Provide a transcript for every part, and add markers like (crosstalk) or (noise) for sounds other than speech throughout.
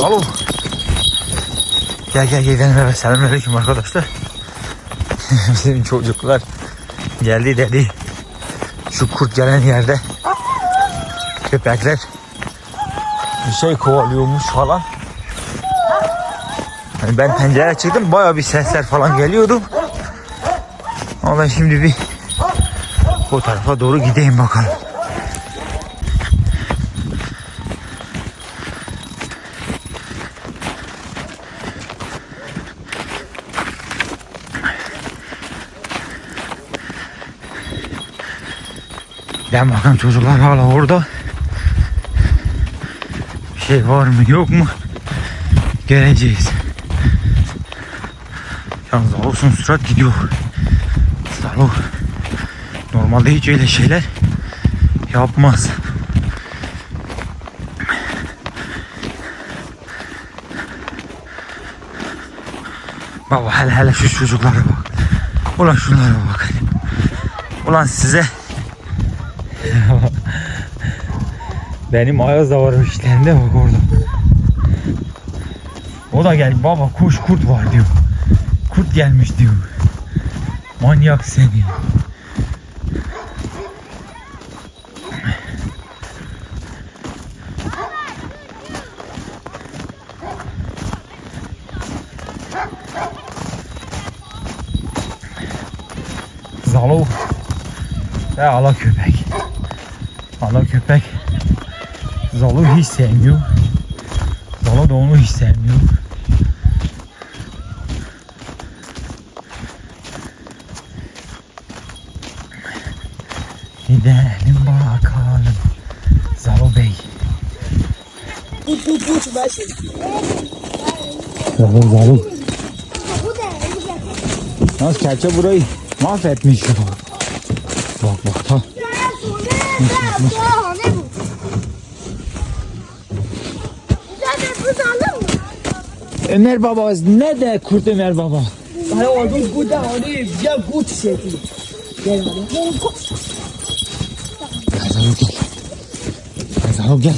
Alo. Gel gel gidelim eve. Selamünaleyküm arkadaşlar. (laughs) Bizim çocuklar geldi dedi. Şu kurt gelen yerde köpekler bir şey kovalıyormuş falan. Yani ben pencereye çıktım baya bir sesler falan geliyordu. Ama ben şimdi bir o tarafa doğru gideyim bakalım. Ben bakalım çocuklar hala orada. Bir şey var mı yok mu? Göreceğiz. Yalnız olsun surat gidiyor. Salo. Normalde hiç öyle şeyler yapmaz. Baba hele hele şu çocuklara bak. Ulan şunlara bak. Ulan size benim ayaz da var işlerinde bak orada. O da gel baba kuş kurt var diyor. Kurt gelmiş diyor. Manyak seni. Zalo ve ala köpek. Ala köpek Zalo hiç sevmiyor. Zalo da onu hiç sevmiyor. Gidelim bakalım. Zalo Bey. Zalo Zalo. Nasıl kelçe burayı mahvetmiş ya. Bak bak ta. Ömer baba nerede kurt Ömer baba? Hani oldum burada hani ya gut seti. Gel hadi. Gel Zalo gel. Gel Zalo gel.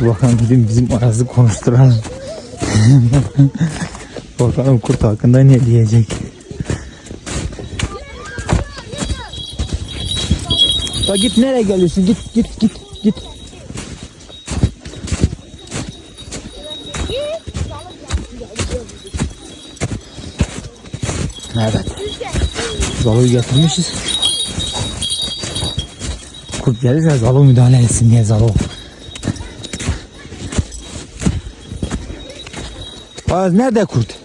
Bakalım gidin bizim arazı konuşturalım. (laughs) bakalım kurt hakkında ne diyecek. Ya git nereye geliyorsun? Git git git git. Evet. Zalo'yu getirmişiz. Kurt gelirse Zalo müdahale etsin diye Zalo. Baz nerede kurt?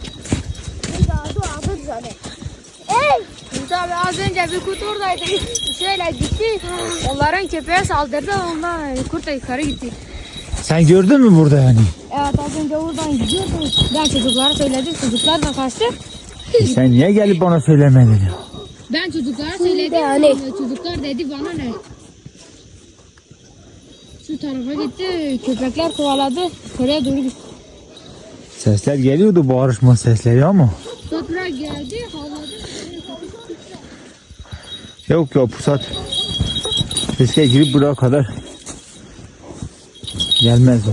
Musa abi az önce bir kurt oradaydı. Şöyle gitti. Onların köpeğe saldırdı. Ondan kurt da yukarı gitti. Sen gördün mü burada yani? Evet az önce oradan gidiyordu. Ben çocuklara söyledim. Çocuklar da kaçtı. Sen niye gelip bana söylemedin ya? Ben çocuklara söyledim. Yani. ama Çocuklar dedi bana ne? Şu tarafa gitti. Köpekler kovaladı. Oraya doğru gitti. Sesler geliyordu bağırışma sesleri ama. Toprak geldi. Havladı. Yok ya pusat. Riske girip buraya kadar gelmez o.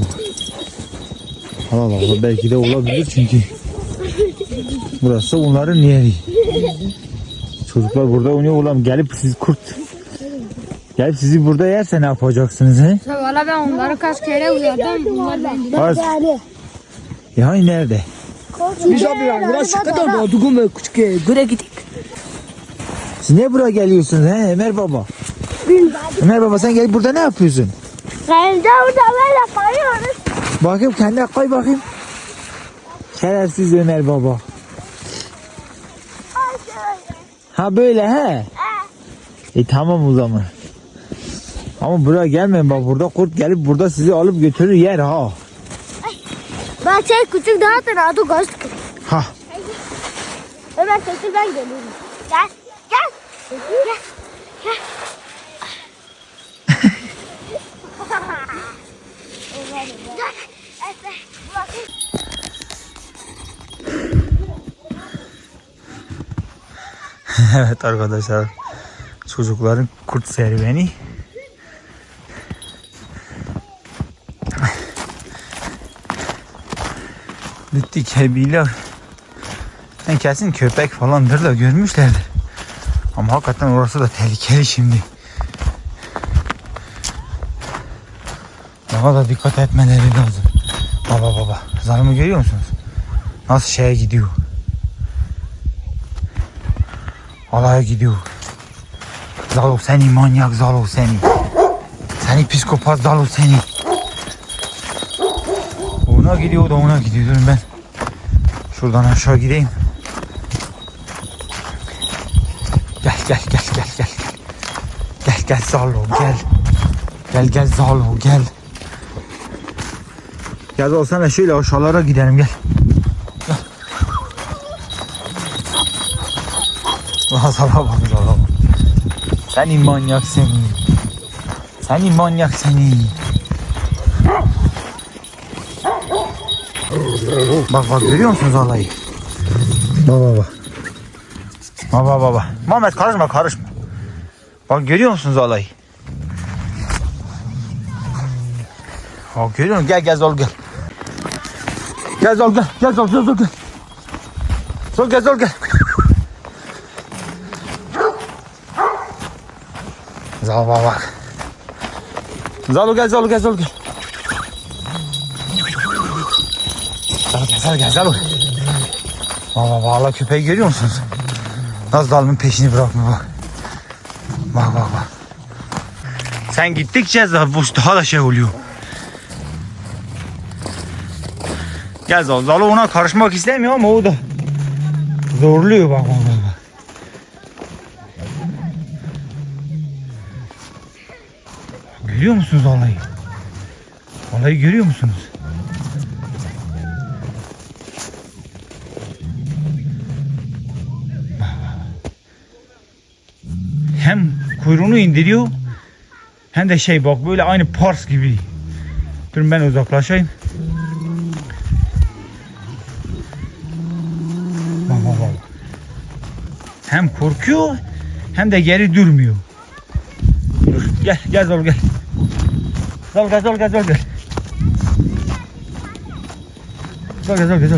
Allah Allah belki de olabilir çünkü burası onların yeri. Çocuklar burada oynuyor ulan gelip siz kurt gelip sizi burada yerse ne yapacaksınız he? Valla ben onları kaç kere uyardım. Onlar beni Az. Yani nerede? Biz abi ya burası kadar da dugum ve küçük göre gittik. Siz niye buraya geliyorsunuz he Ömer baba? Ömer baba sen gelip burada ne yapıyorsun? Evde burada böyle kalıyoruz. Bakayım kendine koy bakayım. Şerefsiz Ömer baba. Ha böyle he? E tamam o zaman. Ama buraya gelmeyin bak burada kurt gelip burada sizi alıp götürür yer ha. Ben şey küçük daha adı göz. Ha. Ömer çekil ben geliyorum. Gel. Gel. Gel. Evet arkadaşlar. Çocukların kurt serüveni. Bittik hebiler. Yani kesin köpek falandır da görmüşlerdir. Ama hakikaten orası da tehlikeli şimdi. Daha da dikkat etmeleri lazım. Baba baba. Zalımı görüyor musunuz? Nasıl şeye gidiyor. Alaya gidiyor. Zalo seni manyak Zalo seni. Seni psikopat Zalo seni. Ona gidiyor da ona gidiyor. Durun ben. Şuradan aşağı gideyim. Gel gel gel gel gel. Gel Zalo gel. Gel gel Zalo gel. Gel Zalo sen de şöyle aşağılara gidelim gel. Gel. Lan Zalo bak Zalo. Seni manyak seni. Seni manyak seni. Bak bak görüyor musunuz olayı? Baba baba. Baba baba. Mehmet karışma karışma. Bak görüyor musunuz olayı? Bak görüyor musun? Gel gel zol gel. Gel zol gel. Gel zol zol zol gel. Zol gel zol gel. Zal bak bak. Zalu gel zalu gel zalu gel. Zalu gel zalu gel zalu. Valla valla köpeği görüyor musunuz? Nasıl dalımın peşini bırakmıyor bak. Bak bak bak. Sen gittikçe bu daha da şey oluyor. Gel. Zalu ona karışmak istemiyor ama o da zorluyor bak bak. Görüyor musunuz olayı? Olayı görüyor musunuz? Kuyruğunu indiriyor hem de şey bak böyle aynı pars gibi. Durun ben uzaklaşayım. Bak bak bak. Hem korkuyor hem de geri durmuyor. Dur gel gel Zol gel. Zol gel Zol gel Zol gel. Zol gel Zol gel.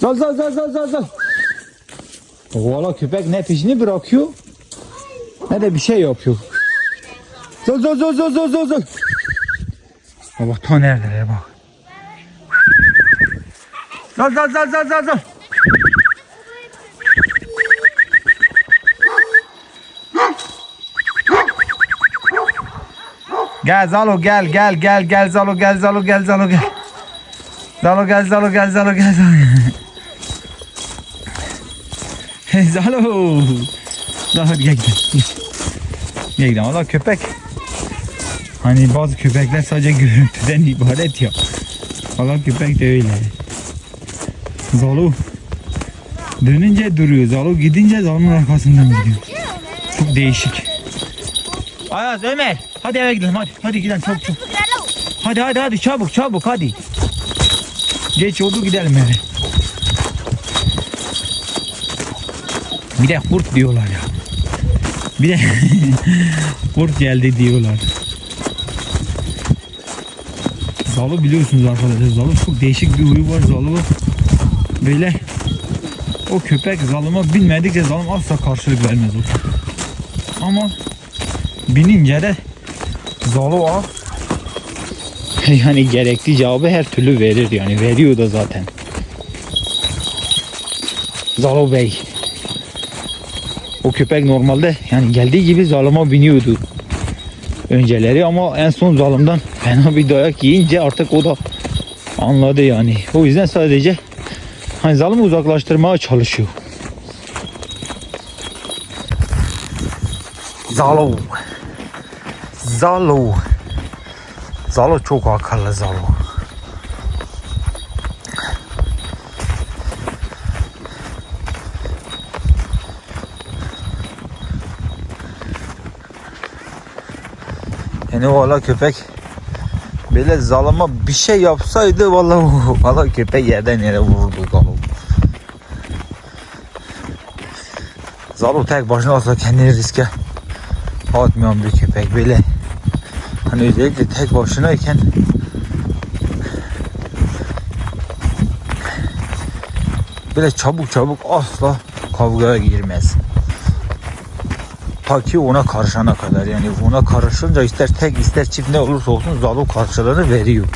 Zol zol zol zol zol zol. Valla köpek ne peşini bırakıyor ne de bir şey yapıyor. Zol zol zol zol zol zol zol. Ya Bak ta nerede bak. Zol zol zol zol zol zol. Gel Zalo gel gel gel gel Zalo gel Zalo gel Zalo gel. Zalo gel Zalo gel Zalo gel Zalo. (laughs) Hey, Zalo. Zalo gel gel. Gel gel. Valla köpek. Hani bazı köpekler sadece görüntüden ibaret ya. Valla köpek de öyle. Zalo. Dönünce duruyor. Zalo gidince Zalo'nun arkasından gidiyor. Çok değişik. Ayaz Ömer. Hadi eve gidelim hadi. Hadi gidelim çabuk çabuk. Hadi hadi hadi çabuk çabuk hadi. Geç oldu gidelim eve. Bir de kurt diyorlar ya. Bir de (laughs) kurt geldi diyorlar. Zalı biliyorsunuz arkadaşlar. Zalı çok değişik bir huyu var. Zalı böyle o köpek zalıma bilmedikçe zalım asla karşılık vermez o. Ama binince de Zalı ağa yani gerekli cevabı her türlü verir yani veriyor da zaten. Zalo Bey. O köpek normalde yani geldiği gibi zalıma biniyordu önceleri ama en son zalımdan fena bir dayak yiyince artık o da anladı yani. O yüzden sadece hani zalımı uzaklaştırmaya çalışıyor. Zalo. Zalo. Zalo çok akıllı Zalo. Yani valla köpek böyle zalıma bir şey yapsaydı valla (laughs) valla köpek yerden yere vururdu Zalo. Zalo tek başına olsa kendini riske atmayan bir köpek böyle. Hani özellikle tek başınayken böyle çabuk çabuk asla kavgaya girmez. Ta ona karışana kadar yani ona karışınca ister tek ister çift ne olursa olsun Zalo karşılığını veriyor.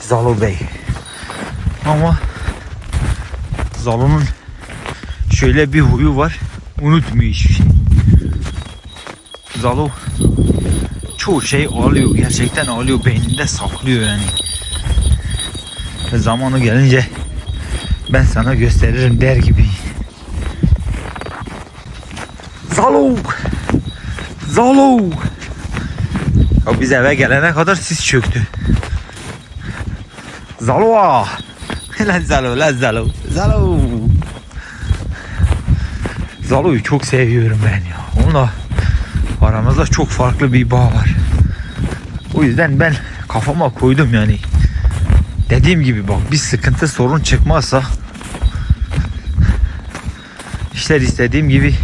Zalo Bey. Ama Zalo'nun şöyle bir huyu var. Unutmuyor hiçbir şey. Zalo çoğu şey alıyor. Gerçekten alıyor. Beyninde saklıyor yani. Zamanı gelince ben sana gösteririm der gibi. Zalo! Zalo! Ya biz eve gelene kadar sis çöktü. Zalo! (laughs) Lan Zalo, lan Zalo, Zalo! Zalo'yu çok seviyorum ben ya. Onunla aramızda çok farklı bir bağ var. O yüzden ben kafama koydum yani. Dediğim gibi bak bir sıkıntı sorun çıkmazsa işler istediğim gibi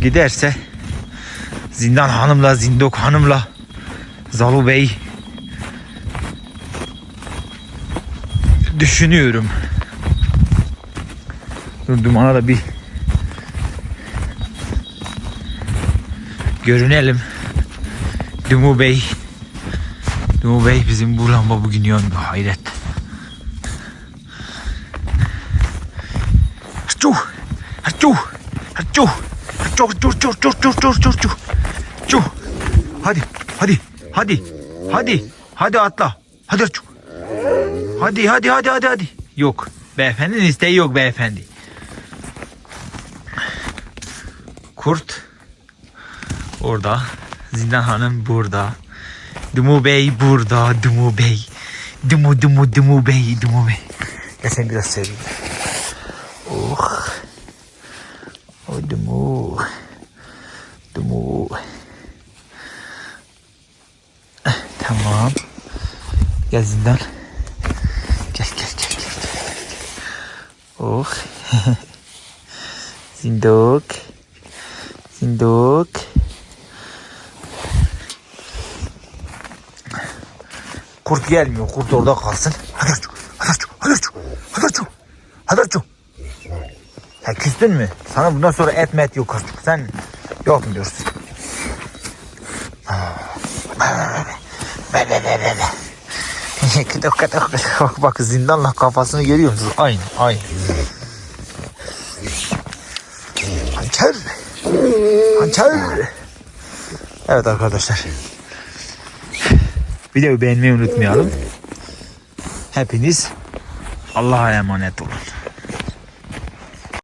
giderse Zindan Hanım'la Zindok Hanım'la Zalu Bey düşünüyorum. Dur dumana da bir görünelim. Dumu Bey. Dumu Bey bizim bu lamba bugün yandı hayret. Haçu! Haçu! çok dur dur dur dur dur dur dur. Çuh. Hadi hadi hadi hadi hadi atla. Hadi çuh. Hadi hadi hadi hadi hadi. Yok. Beyefendinin isteği yok beyefendi. Kurt orada. Zindan Hanım burada. Dumu Bey burada. Dumu Bey. Dumu Dumu Dumu Bey. Dumu Bey. Ya seni biraz seveyim. Dumu. Dumu. Tamam. Gel Zindan. Gel gel gel gel. Oh. (laughs) Zindok. Zindok. Kurt gelmiyor. Kurt orada kalsın. Hadi aç. Hadi aç. Hadi aç. Hadi aç. Sen küstün mü? Sana bundan sonra et met yok artık. Sen yok mu diyorsun? Bak (laughs) bak zindanla kafasını görüyor musunuz? Aynı aynı. Hançer. Hançer. Evet arkadaşlar. Videoyu beğenmeyi unutmayalım. Hepiniz Allah'a emanet olun.